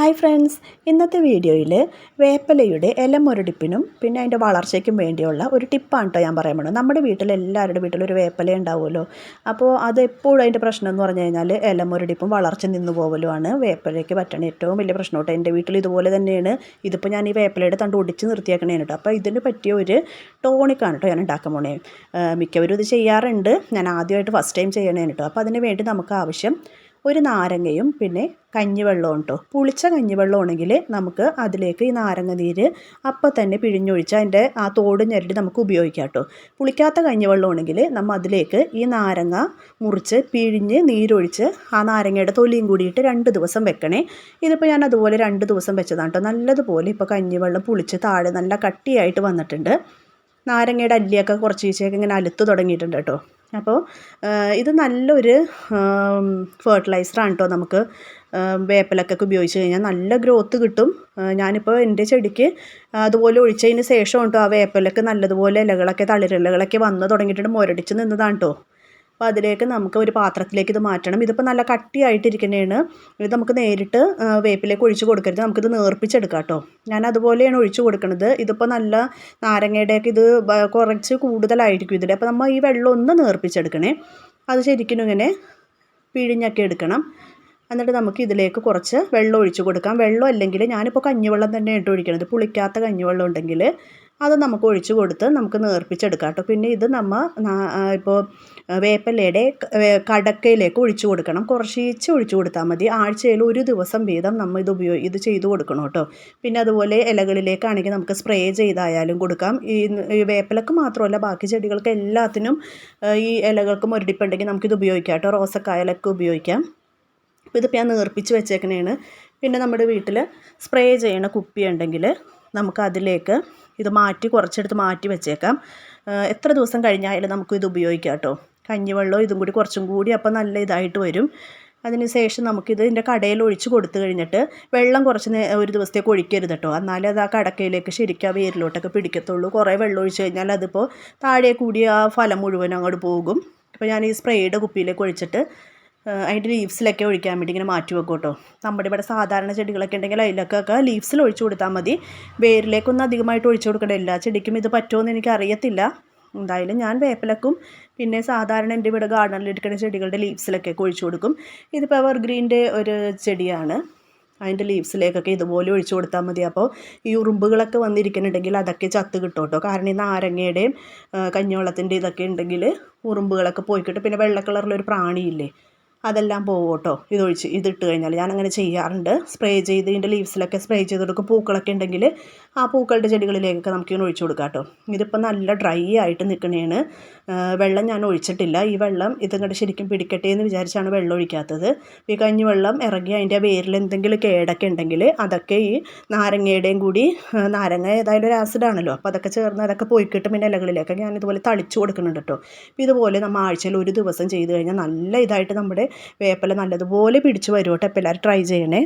Hi friends ഇന്നത്തെ വീഡിയോയിൽ വേപ്പലയുടെ ഇല മുരടിപ്പിനും പിന്നെ അതിന്റെ വളർച്ചയ്ക്കും വേണ്ടിയുള്ള ഒരു ടിപ്പാണ് കേട്ടോ ഞാൻ പോകുന്നത് നമ്മുടെ വീട്ടിൽ എല്ലാവരുടെ വീട്ടിലും ഒരു വേപ്പല ഉണ്ടാവുമല്ലോ. അപ്പോൾ അത് എപ്പോഴും അതിന്റെ പ്രശ്നം എന്ന് പറഞ്ഞു കഴിഞ്ഞാൽ ഇല മുരടിപ്പും വളർച്ച നിന്ന് പോകലുമാണ് വേപ്പലയ്ക്ക് പറ്റണ ഏറ്റവും വലിയ പ്രശ്നം കേട്ടോ എന്റെ വീട്ടിൽ ഇതുപോലെ തന്നെയാണ്. ഇതിപ്പോൾ ഞാൻ ഈ വേപ്പലയുടെ തണ്ട് ഒടിച്ച് നിർത്തിയാക്കണേ കേട്ടോ അപ്പോൾ ഇതിന് പറ്റിയ ഒരു ടോണിക്കാണ് കേട്ടോ ഞാൻ ഉണ്ടാക്കാൻ പോണേ. മിക്കവരും ഇത് ചെയ്യാറുണ്ട്. ഞാൻ ആദ്യമായിട്ട് ഫസ്റ്റ് ടൈം ചെയ്യണേ കേട്ടോ അപ്പോൾ അതിന് വേണ്ടി നമുക്ക് ആവശ്യം ഒരു നാരങ്ങയും പിന്നെ കഞ്ഞിവെള്ളവും കേട്ടോ പുളിച്ച കഞ്ഞിവെള്ളമാണെങ്കിൽ നമുക്ക് അതിലേക്ക് ഈ നാരങ്ങ നീര് അപ്പം തന്നെ പിഴിഞ്ഞൊഴിച്ച് അതിന്റെ ആ തോട് ഞെരടി നമുക്ക് ഉപയോഗിക്കാം കേട്ടോ പുളിക്കാത്ത കഞ്ഞിവെള്ളമാണെങ്കിൽ നമ്മൾ അതിലേക്ക് ഈ നാരങ്ങ മുറിച്ച് പിഴിഞ്ഞ് നീരൊഴിച്ച് ആ നാരങ്ങയുടെ തൊലിയും കൂടിയിട്ട് രണ്ട് ദിവസം വെക്കണേ. ഇതിപ്പോൾ ഞാൻ അതുപോലെ രണ്ട് ദിവസം വെച്ചതാണ് കേട്ടോ നല്ലതുപോലെ ഇപ്പോൾ കഞ്ഞിവെള്ളം പുളിച്ച് താഴെ നല്ല കട്ടിയായിട്ട് വന്നിട്ടുണ്ട്. നാരങ്ങയുടെ അല്ലിയൊക്കെ കുറച്ച് ഇങ്ങനെ അലുത്ത് തുടങ്ങിയിട്ടുണ്ട് കേട്ടോ അപ്പോൾ ഇത് നല്ലൊരു ഫെർട്ടിലൈസറാണ് കേട്ടോ നമുക്ക്. വേപ്പിലക്കൊക്കെ ഉപയോഗിച്ച് കഴിഞ്ഞാൽ നല്ല ഗ്രോത്ത് കിട്ടും. ഞാനിപ്പോൾ എന്റെ ചെടിക്ക് അതുപോലെ ഒഴിച്ചതിന് ശേഷം കേട്ടോ ആ വേപ്പിലക്ക് നല്ലതുപോലെ ഇലകളൊക്കെ തളിരിലകളൊക്കെ വന്ന് തുടങ്ങിയിട്ടുണ്ട്. മുരടിച്ച് നിന്നതാണ് കേട്ടോ അപ്പോൾ അതിലേക്ക് നമുക്ക് ഒരു പാത്രത്തിലേക്ക് ഇത് മാറ്റണം. ഇതിപ്പോൾ നല്ല കട്ടിയായിട്ടിരിക്കുന്നതാണ് ഇത് നമുക്ക് നേരിട്ട് വേപ്പിലേക്ക് ഒഴിച്ച് കൊടുക്കരുത്. നമുക്കിത് നേർപ്പിച്ചെടുക്കാം കേട്ടോ ഞാൻ അതുപോലെയാണ് ഒഴിച്ച് കൊടുക്കുന്നത് ഇതിപ്പോൾ നല്ല നാരങ്ങയുടെയൊക്കെ ഇത് കുറച്ച് കൂടുതലായിരിക്കും ഇതിൽ അപ്പോൾ നമ്മൾ ഈ വെള്ളം ഒന്ന് നേർപ്പിച്ചെടുക്കണേ. അത് ശരിക്കും ഇങ്ങനെ പിഴിഞ്ഞൊക്കെ എടുക്കണം. എന്നിട്ട് നമുക്ക് ഇതിലേക്ക് കുറച്ച് വെള്ളം ഒഴിച്ച് കൊടുക്കാം. വെള്ളം അല്ലെങ്കിൽ ഞാനിപ്പോൾ കഞ്ഞിവെള്ളം തന്നെ ഇട്ട് ഒഴിക്കണത്. പുളിക്കാത്ത കഞ്ഞിവെള്ളം ഉണ്ടെങ്കിൽ അത് നമുക്ക് ഒഴിച്ച് കൊടുത്ത് നമുക്ക് നേർപ്പിച്ചെടുക്കാം കേട്ടോ പിന്നെ ഇത് നമ്മൾ ഇപ്പോൾ വേപ്പലയുടെ കടക്കയിലേക്ക് ഒഴിച്ചു കൊടുക്കണം. കുറച്ചീച്ച് ഒഴിച്ചു കൊടുത്താൽ മതി. ആഴ്ചയിൽ ഒരു ദിവസം വീതം നമ്മൾ ഇത് ഉപയോഗി ഇത് ചെയ്തു കൊടുക്കണം കേട്ടോ. പിന്നെ അതുപോലെ ഇലകളിലേക്കാണെങ്കിൽ നമുക്ക് സ്പ്രേ ചെയ്തായാലും കൊടുക്കാം. ഈ വേപ്പിലക്ക് മാത്രമല്ല ബാക്കി ചെടികൾക്ക് എല്ലാത്തിനും ഈ ഇലകൾക്ക് മുരടിപ്പുണ്ടെങ്കിൽ നമുക്കിത് ഉപയോഗിക്കാം കേട്ടോ. റോസക്കായലൊക്കെ ഉപയോഗിക്കാം. ഇതിപ്പോൾ ഞാൻ നേർപ്പിച്ച് വെച്ചേക്കണേണ്. പിന്നെ നമ്മുടെ വീട്ടിൽ സ്പ്രേ ചെയ്യണ കുപ്പി ഉണ്ടെങ്കിൽ നമുക്ക് അതിലേക്ക് ഇത് മാറ്റി കുറച്ചെടുത്ത് മാറ്റി വെച്ചേക്കാം. എത്ര ദിവസം കഴിഞ്ഞായാലും നമുക്ക് ഇത് ഉപയോഗിക്കാം കേട്ടോ. കഞ്ഞിവെള്ളവും ഇതും കൂടി കുറച്ചും കൂടി അപ്പോൾ നല്ല ഇതായിട്ട് വരും. അതിനുശേഷം നമുക്കിത് ഇതിന്റെ കടയിൽ ഒഴിച്ച് കൊടുത്തു കഴിഞ്ഞിട്ട് വെള്ളം കുറച്ച് ഒരു ദിവസത്തേക്ക് ഒഴിക്കരുത് കേട്ടോ. എന്നാലേ അത് ആ കടക്കയിലേക്ക് ശരിക്കും ആ വേരിലോട്ടൊക്കെ പിടിക്കത്തുള്ളൂ. കുറേ വെള്ളം ഒഴിച്ച് കഴിഞ്ഞാൽ അതിപ്പോൾ താഴെ കൂടി ആ ഫലം മുഴുവൻ അങ്ങോട്ട് പോകും. അപ്പോൾ ഞാൻ ഈ സ്പ്രേയുടെ കുപ്പിയിലേക്ക് ഒഴിച്ചിട്ട് അതിന്റെ ലീവ്സിലൊക്കെ ഒഴിക്കാൻ വേണ്ടി ഇങ്ങനെ മാറ്റി വെക്കും കേട്ടോ. നമ്മുടെ ഇവിടെ സാധാരണ ചെടികളൊക്കെ ഉണ്ടെങ്കിൽ അതിലൊക്കെ ലീവ്സിൽ ഒഴിച്ചു കൊടുത്താൽ മതി. വേരിലേക്കൊന്നും അധികമായിട്ട് ഒഴിച്ചു കൊടുക്കേണ്ട. എല്ലാ ചെടിക്കും ഇത് പറ്റുമോ എന്ന് എനിക്ക് അറിയത്തില്ല എന്തായാലും ഞാൻ വേപ്പിലക്കും പിന്നെ സാധാരണ എന്റെ ഇവിടെ ഗാർഡനിൽ എടുക്കുന്ന ചെടികളുടെ ലീവ്സിലൊക്കെ ഒഴിച്ചു കൊടുക്കും. ഇതിപ്പോൾ എവർഗ്രീന്റെ ഒരു ചെടിയാണ്. അതിന്റെ ലീവ്സിലേക്കൊക്കെ ഇതുപോലെ ഒഴിച്ചു കൊടുത്താൽ മതി. അപ്പോൾ ഈ ഉറുമ്പുകളൊക്കെ വന്നിരിക്കുന്നുണ്ടെങ്കിൽ അതൊക്കെ ചത്ത് കിട്ടും കേട്ടോ. കാരണം ഈ നാരങ്ങയുടെയും കഞ്ഞോളത്തിന്റെ ഇതൊക്കെ ഉണ്ടെങ്കിൽ ഉറുമ്പുകളൊക്കെ പോയിക്കിട്ട്. പിന്നെ വെള്ള കളറിലൊരു പ്രാണിയില്ലേ അതെല്ലാം പോകും കേട്ടോ ഇതൊഴിച്ച് ഇതിട്ട് കഴിഞ്ഞാൽ ഞാനങ്ങനെ ചെയ്യാറുണ്ട്. സ്പ്രേ ചെയ്ത് ഇതിന്റെ ലീവ്സിലൊക്കെ സ്പ്രേ ചെയ്ത് കൊടുക്കും പൂക്കളൊക്കെ ഉണ്ടെങ്കിൽ ആ പൂക്കളുടെ ചെടികളിലേക്കൊക്കെ നമുക്കിങ്ങനെ ഒഴിച്ചു കൊടുക്കാം കേട്ടോ ഇതിപ്പോൾ നല്ല ഡ്രൈ ആയിട്ട് നിൽക്കണേണ് വെള്ളം ഞാൻ ഒഴിച്ചിട്ടില്ല. ഈ വെള്ളം ഇതങ്ങോട്ട് ശരിക്കും പിടിക്കട്ടെ എന്ന് വിചാരിച്ചാണ് വെള്ളം ഒഴിക്കാത്തത്. ഈ കഞ്ഞി വെള്ളം ഇറങ്ങി അതിന്റെ വേരിൽ എന്തെങ്കിലും കേടൊക്കെ ഉണ്ടെങ്കിൽ അതൊക്കെ ഈ നാരങ്ങയുടെയും കൂടി നാരങ്ങ ഏതായാലും ഒരു ആസിഡാണല്ലോ അപ്പോൾ അതൊക്കെ ചേർന്ന് അതൊക്കെ പോയി കിട്ടും പിന്നെ ഇലകളിലേക്ക് ഞാൻ ഇതുപോലെ തളിച്ചു കൊടുക്കുന്നുണ്ട് കേട്ടോ ഇതുപോലെ നമ്മൾ ആഴ്ചയിൽ ഒരു ദിവസം ചെയ്ത് കഴിഞ്ഞാൽ നല്ല ഇതായിട്ട് നമ്മുടെ വേപ്പില നല്ലതുപോലെ പിടിച്ച് വരും കേട്ടോ. അപ്പോൾ എല്ലാവരും ട്രൈ ചെയ്യണേ.